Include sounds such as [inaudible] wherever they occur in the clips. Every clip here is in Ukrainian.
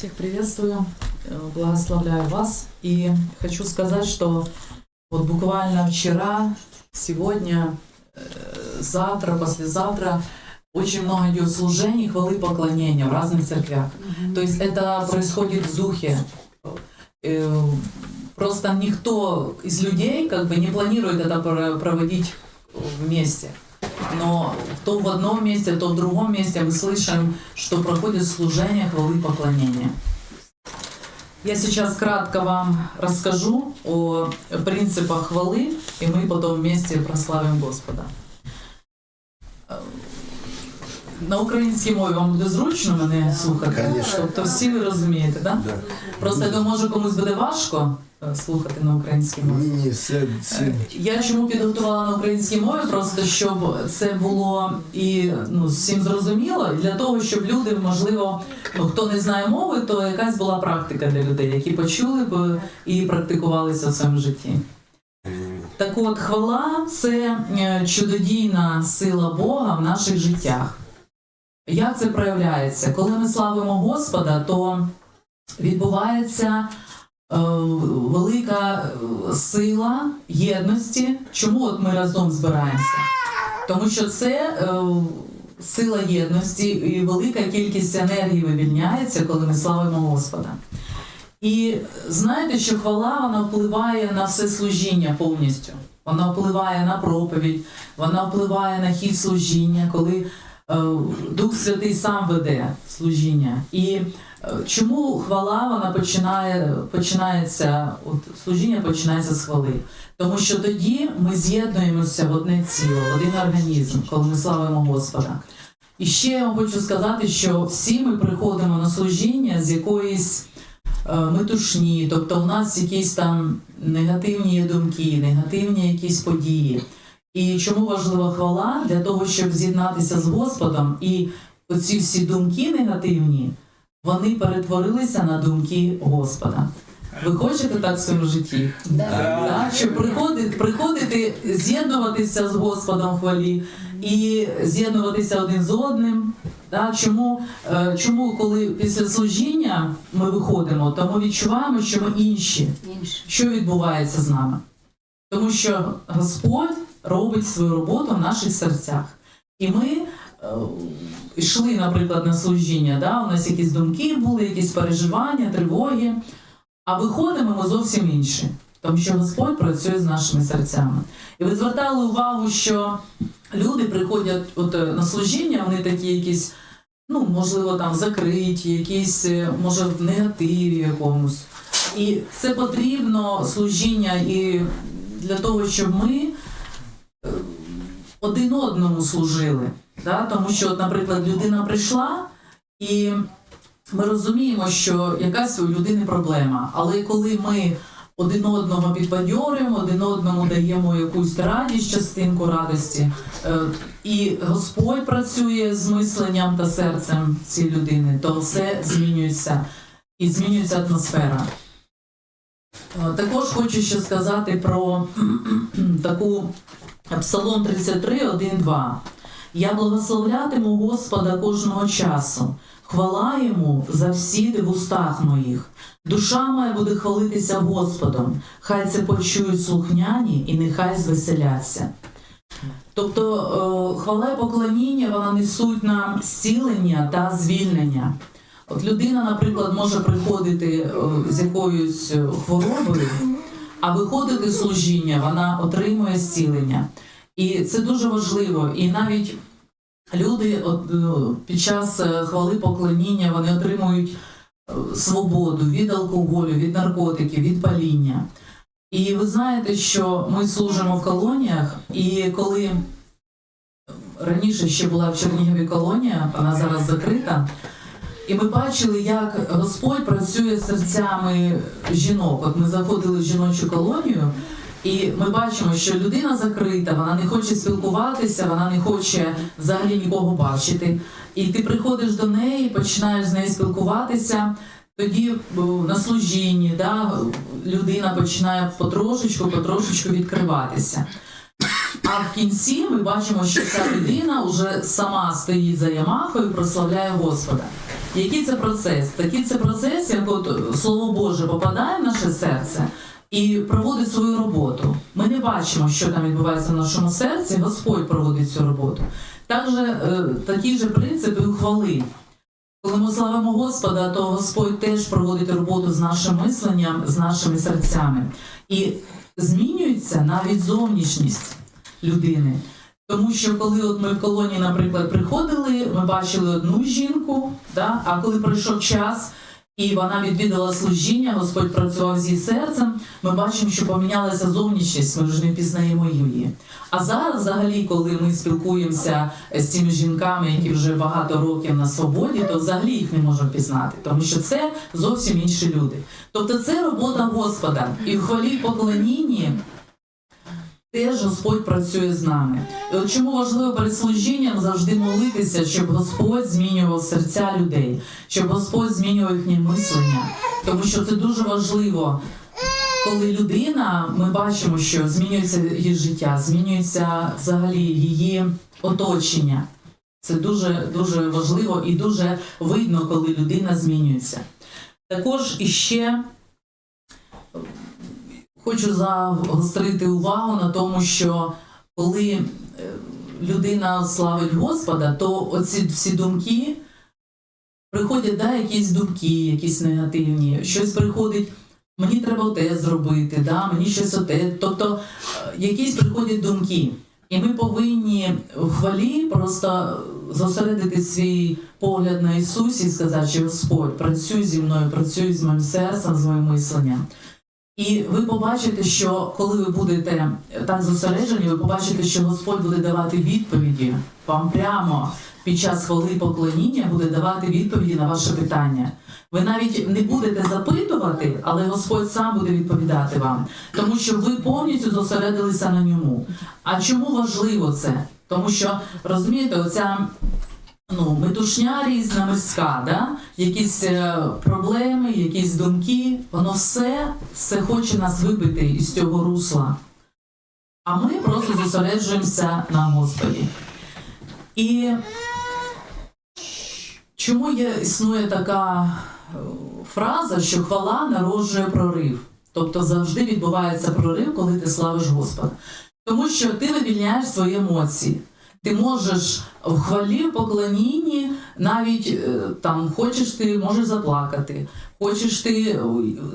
Всех приветствую, э, благословляю вас. И хочу сказать, что вот буквально вчера, сегодня, э, завтра, послезавтра очень много идет служений, хвалы, поклонения в разных церквях. То есть это происходит в духе. Э, Просто никто из людей как бы не планирует это про- проводить вместе. Но то в одном месте, то в другом месте мы слышим, что проходит служение хвалы и поклонения. Я сейчас кратко вам расскажу о принципах хвалы, и мы потом вместе прославим Господа. Е, На українській мові вам буде зручно мене слухати? Конечно. Тобто всі ви розумієте, так? Да. Просто я думаю, може комусь буде важко е, слухати на українській мові. Ні, ні, все, все. Я чому підготувала на українській мові, просто щоб це було і ну всім зрозуміло, і для того, щоб люди, можливо, ну хто не знає мови, то якась була практика для людей, які почули б і практикувалися в своєму житті. Так от, хвала це е, чудодійна сила Бога в наших життях. Як це проявляється? Коли ми славимо Господа, то відбувається е, велика е, сила єдності. Чому от ми разом збираємося? Тому що це е, сила єдності і велика кількість енергії вивільняється, коли ми славимо Господа. І знаєте, що хвала вона впливає на все служіння повністю. Вона впливає на проповідь, вона впливає на хід служіння, коли е, Дух Святий сам веде служіння. І е, чому хвала вона починає, починається, от служіння починається з хвали? Тому що тоді ми з'єднуємося в одне ціло, в один організм, коли ми славимо Господа. І ще я вам хочу сказати, що всі ми приходимо на служіння з якоїсь е, метушні, тобто у нас якісь там негативні думки, негативні якісь події. І чому важлива хвала? Для того, щоб з'єднатися з Господом, і оці всі думки негативні, вони перетворилися на думки Господа. Ви хочете так в своєму житті? Так, щоб приходити, приходити, з'єднуватися з Господом в хвалі і з'єднуватися один з одним. Так, чому, е, чому, коли після служіння ми виходимо, то ми відчуваємо, що ми інші. Що відбувається з нами? Тому що Господь робить свою роботу в наших серцях. І ми йшли, наприклад, на служіння, да? у нас якісь думки були, якісь переживання, тривоги, а виходимо ми зовсім інші. Тому що Господь працює з нашими серцями. І ви звертали увагу, що люди приходять от, е, на служіння, вони такі якісь, ну, можливо, там закриті, якісь, е, може, в негативі якомусь. І це потрібно служіння і для того, щоб ми е, один одному служили. Да? Тому що, наприклад, людина прийшла, і ми розуміємо, що якась у людини проблема. Але коли ми один одного підбадьорюємо, один одному даємо якусь радість, частинку радості, е, і Господь працює з мисленням та серцем цієї людини, то все змінюється і змінюється атмосфера. Е, Також хочу ще сказати про [clears throat] таку Псалом 33, 1, 2. Я благословлятиму Господа кожного часу, хвала йому за всіди в устах моїх. Душа моя буде хвалитися Господом, хай це почують слухняні і нехай звеселяться. Тобто е, хвала і поклоніння вона несуть нам зцілення та звільнення. От людина, наприклад, може приходити е, з якоюсь е, хворобою, а виходити з служіння, вона отримує зцілення. І це дуже важливо. І навіть люди е, під час хвали поклоніння вони отримують свободу від алкоголю, від наркотиків, від паління. І ви знаєте, що ми служимо в колоніях, і коли раніше ще була в Чернігові колонія, вона зараз закрита. І ми бачили, як Господь працює серцями жінок. От ми заходили в жіночу колонію, і ми бачимо, що людина закрита, вона не хоче спілкуватися, вона не хоче взагалі нікого бачити. І ти приходиш до неї, починаєш з нею спілкуватися. Тоді на служінні да, людина починає потрошечку, потрошечку відкриватися. А в кінці ми бачимо, що ця людина вже сама стоїть за Ямахою прославляє Господа. Який це процес? Такий це процес, як от Слово Боже попадає в наше серце і проводить свою роботу. Ми не бачимо, що там відбувається в нашому серці, Господь проводить цю роботу. Також е, такі ж принципи у хвали. Коли ми славимо Господа, то Господь теж проводить роботу з нашим мисленням, з нашими серцями. І змінюється навіть зовнішність людини. Тому що коли от ми в колонії, наприклад, приходили, ми бачили одну жінку, да? а коли пройшов час і вона відвідала служіння, Господь працював з її серцем, ми бачимо, що помінялася зовнішність, ми вже не пізнаємо її. А зараз, взагалі, коли ми спілкуємося з цими жінками, які вже багато років на свободі, то взагалі їх не можемо пізнати, тому що це зовсім інші люди. Тобто це робота Господа. І в хвалі поклонінні Теж Господь працює з нами. І от чому важливо перед служінням завжди молитися, щоб Господь змінював серця людей, щоб Господь змінював їхнє мислення. Тому що це дуже важливо, коли людина, ми бачимо, що змінюється її життя, змінюється взагалі її оточення. Це дуже дуже важливо і дуже видно, коли людина змінюється. Також іще хочу загострити увагу на тому, що коли е, людина славить Господа, то оці всі думки приходять да, якісь думки, якісь негативні, щось приходить. Мені треба те зробити, да, мені щось оте. Тобто е, якісь приходять думки. І ми повинні в хвалі просто зосередити свій погляд на Ісусі і сказати, що Господь, працюй зі мною, працюй з моїм серцем, з моїм мисленням. І ви побачите, що коли ви будете так зосереджені, ви побачите, що Господь буде давати відповіді вам прямо під час хвали поклоніння буде давати відповіді на ваше питання. Ви навіть не будете запитувати, але Господь сам буде відповідати вам, тому що ви повністю зосередилися на ньому. А чому важливо це? Тому що розумієте, оця ну, метушня різна мирська, да? якісь е, проблеми, якісь думки, воно все, все хоче нас вибити із цього русла. А ми просто зосереджуємося на Господі. І чому є, існує така е, фраза, що хвала народжує прорив? Тобто завжди відбувається прорив, коли ти славиш Господа. Тому що ти вивільняєш свої емоції. Ти можеш в хвалі, в поклонінні, навіть е, там хочеш ти можеш заплакати, хочеш ти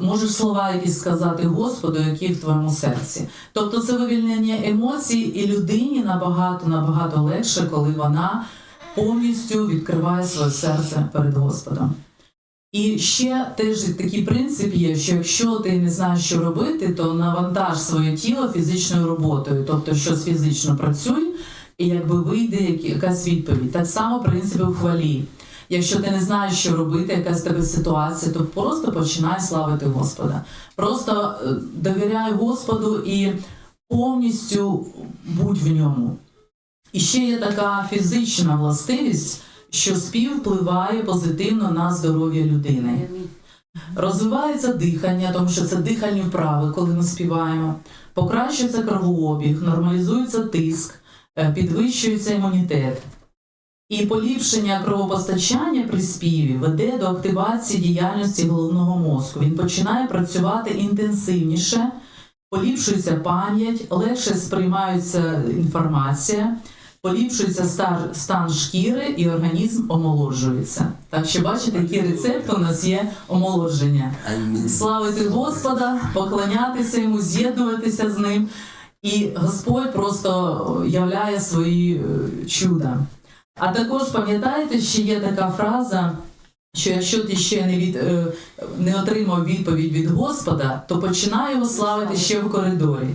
можеш слова якісь сказати Господу, які в твоєму серці. Тобто це вивільнення емоцій, і людині набагато набагато легше, коли вона повністю відкриває своє серце перед Господом. І ще теж такий принцип є, що якщо ти не знаєш, що робити, то навантаж своє тіло фізичною роботою, тобто щось фізично працюй, і якби вийде якась відповідь. Так само принцип у хвалі. Якщо ти не знаєш, що робити, якась в тебе ситуація, то просто починай славити Господа. Просто е, довіряй Господу і повністю будь в ньому. І ще є така фізична властивість, що спів впливає позитивно на здоров'я людини. Розвивається дихання, тому що це дихальні вправи, коли ми співаємо. Покращується кровообіг, нормалізується тиск, підвищується імунітет. І поліпшення кровопостачання при співі веде до активації діяльності головного мозку. Він починає працювати інтенсивніше, поліпшується пам'ять, легше сприймається інформація, поліпшується стан шкіри і організм омолоджується. Так що бачите, який рецепт у нас є омолодження. Славити Господа, поклонятися йому, з'єднуватися з ним. І Господь просто являє свої е, чуда. А також пам'ятаєте, що є така фраза, що якщо ти ще не, від, е, не отримав відповідь від Господа, то починай його славити ще в коридорі.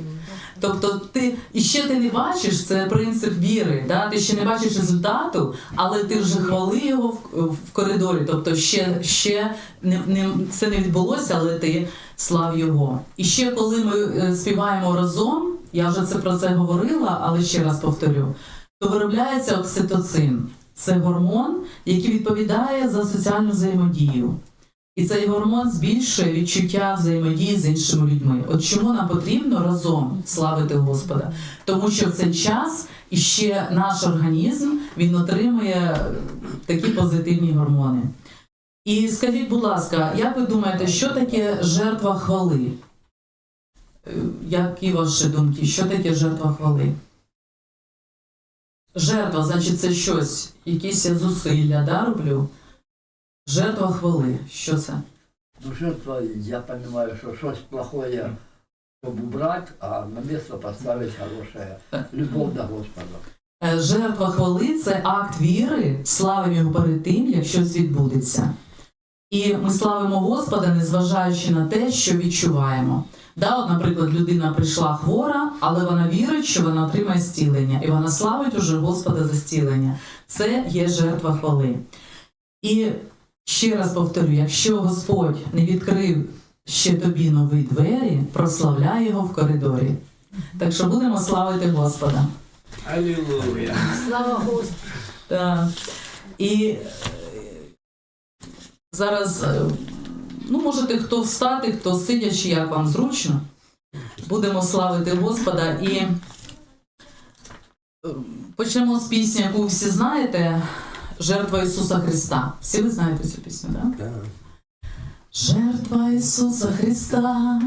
Тобто ти і ще ти не бачиш, це принцип віри, да? ти ще не бачиш результату, але ти вже хвали його в, в коридорі. Тобто ще, ще не, не, це не відбулося, але ти слав його. І ще коли ми е, співаємо разом, я вже це про це говорила, але ще раз повторю, то виробляється окситоцин. Це гормон, який відповідає за соціальну взаємодію. І цей гормон збільшує відчуття взаємодії з іншими людьми. От чому нам потрібно разом славити Господа? Тому що в цей час іще наш організм він отримує такі позитивні гормони. І скажіть, будь ласка, як ви думаєте, що таке жертва хвали? Е, Які ваші думки? Що таке жертва хвали? Жертва, значить, це щось, якісь я зусилля, да, роблю? Жертва хвали. Що це? Ну, жертва, я понимаю, что что-то плохое, чтобы убрать, а на место поставить хорошее. Любовь до Господа. Е, Жертва хвали це акт віри, славимо його перед тим, як щось відбудеться. І ми славимо Господа, незважаючи на те, що відчуваємо. Да, от, наприклад, людина прийшла хвора, але вона вірить, що вона отримає зцілення, і вона славить уже Господа за зцілення. Це є жертва хвали. І ще раз повторю: якщо Господь не відкрив ще тобі нові двері, прославляй його в коридорі. Так що будемо славити Господа. Аллилуйя. Слава Господу. Так. І зараз, е, ну, можете хто встати, хто сидячи, як вам зручно. Будемо славити Господа і е, почнемо з пісні, яку всі знаєте. Жертва Ісуса Христа. Всі ви знаєте цю пісню, так? Да. Жертва Иисуса Христа,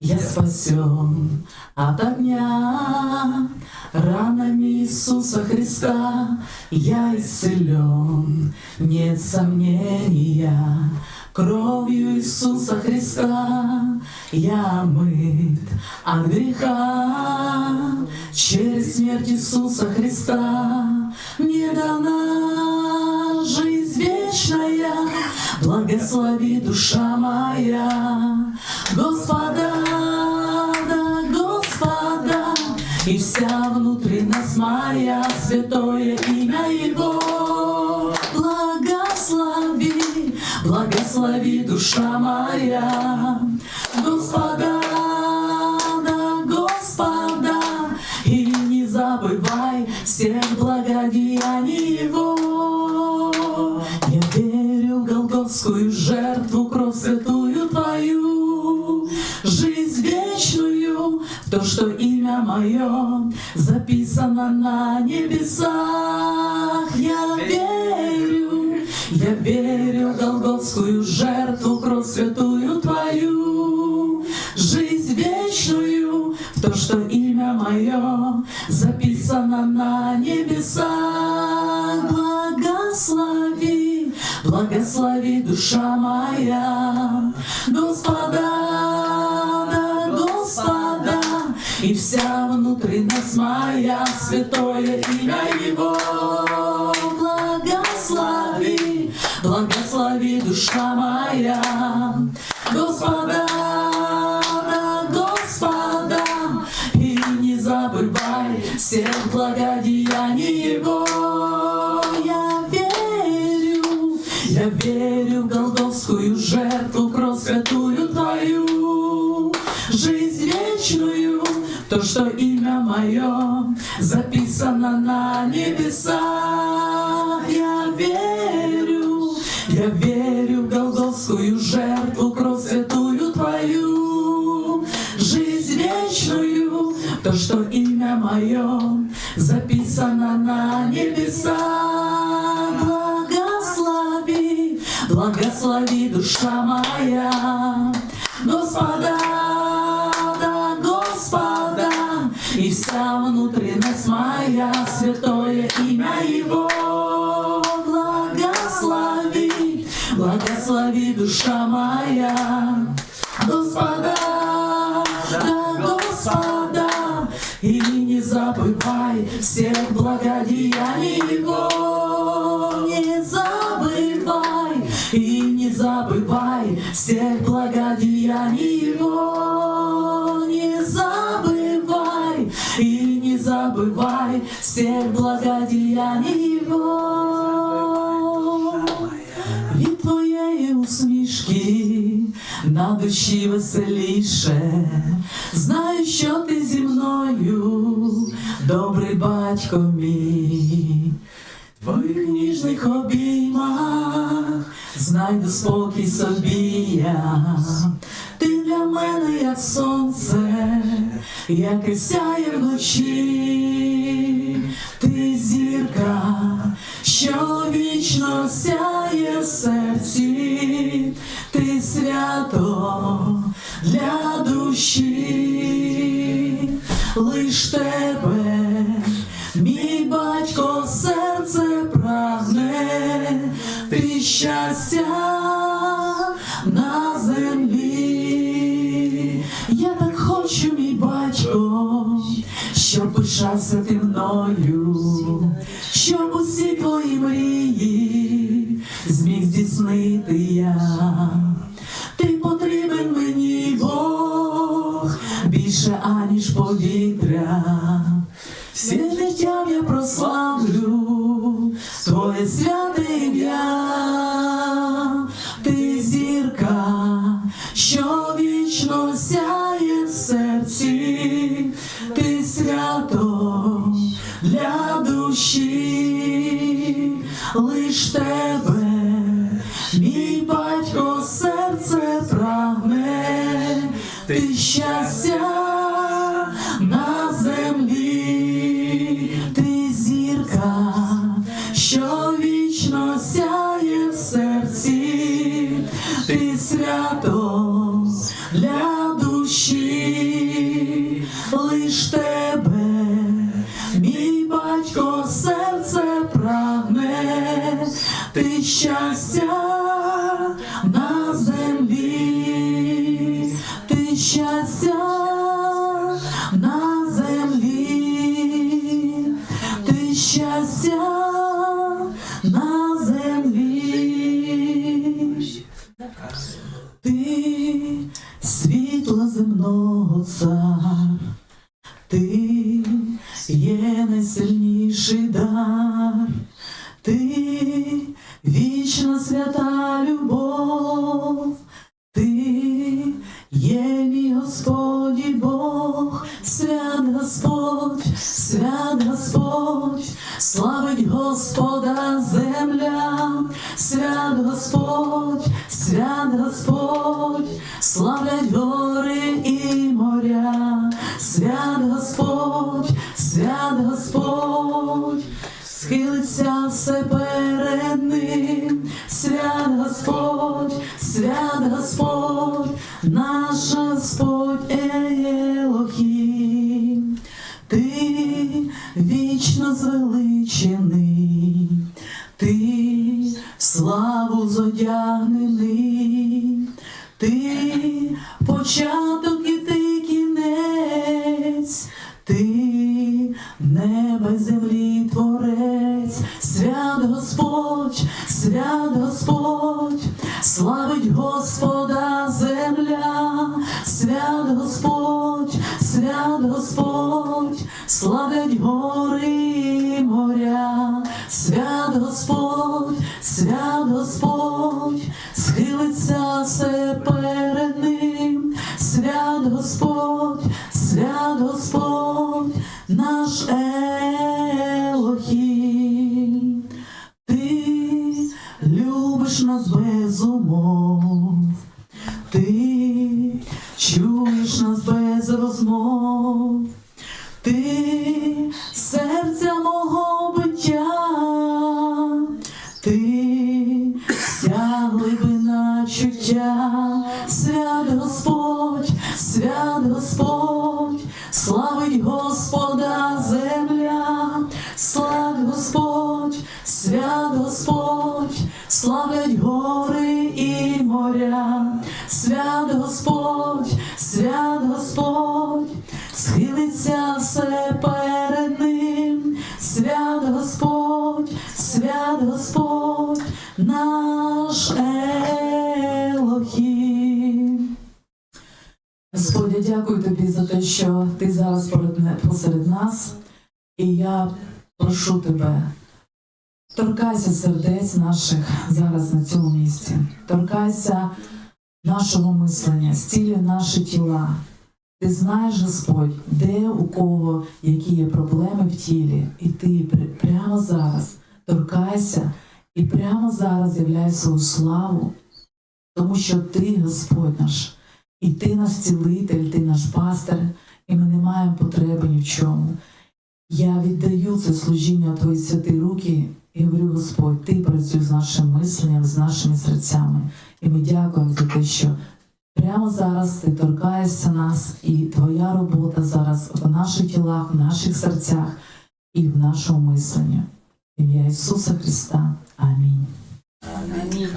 я спасен от огня. Ранами Иисуса Христа я исцелен, нет сомнения. Кровью Иисуса Христа я мыт от греха. Через смерть Иисуса Христа мне дана жизнь вечная. Благослови душа моя, Господа, да, Господа, и вся внутренность моя, святое благослови душа моя, Господа, да, Господа, и не забывай всех благодеяний Его. Я верю в Голгофскую жертву, кровь святую Твою, жизнь вечную, в то, что имя мое записано на небесах. Верю в Голгофскую жертву, кровь святую Твою, жизнь вечную, в то, что имя мое записано на небесах. Благослови, благослови душа моя, Господа, да, Господа, и вся внутренность моя, святое имя Его. Благослови, душа моя, Господа, да, Господа, и не забывай всех благодеяний Его. Я верю, я верю в Голгофскую жертву, кровь святую Твою, жизнь вечную, то, что имя мое записано на небесах. Имя мое записано на небесах. Благослови, благослови душа моя, Господа, да, Господа, и вся внутренность моя, святое имя Его. Благослови, благослови душа моя, Господа, всех благодеяний Его. Не забывай, и не забывай всех благодеяний Его. Не забывай, и не забывай всех благодеяний Его. Від твоєї усмішки на душі веселіше, знаю, що ти зі мною, добрий Батько мій. В твоїх ніжних обіймах знайду спокій собі я. Ти для мене як сонце, яке сяє вночі, ти зірка, що вічно сяє в серці ти свято для душі, лиш тебе, серце прагне, ти щастя на землі. Я так хочу, мій батько, щоб пишався ти мною, ти свято для ти щастя свят Господь, славу ти початок і ти кінець, ти неба й землі творець, свят Господь, свят Господь, славить Господа земля, свят Господь, свят Господь, славлять наш Елохім. Моря, свят Господь, свят Господь, схилиться все перед ним, свят Господь, свят Господь, наш Елохім. Господь, дякую тобі за те, що ти зараз посеред нас, і я прошу тебе, торкайся сердець наших зараз на цьому місці, торкайся нашого мислення, зцілюй наші тіла. Ти знаєш, Господь, де у кого які є проблеми в тілі, і ти прямо зараз торкайся і прямо зараз являй свою славу, тому що ти, Господь наш, і ти наш цілитель, ти наш пастир, і ми не маємо потреби ні в чому. Я віддаю це служіння твої святі руки І говорю, Господь, ти працюй з нашим мисленням, з нашими серцями. І ми дякуємо за те, що прямо зараз ти торкаєшся нас, і твоя робота зараз в наших тілах, в наших серцях і в нашому мисленні. Ім'я Ісуса Христа. Амінь. Амінь.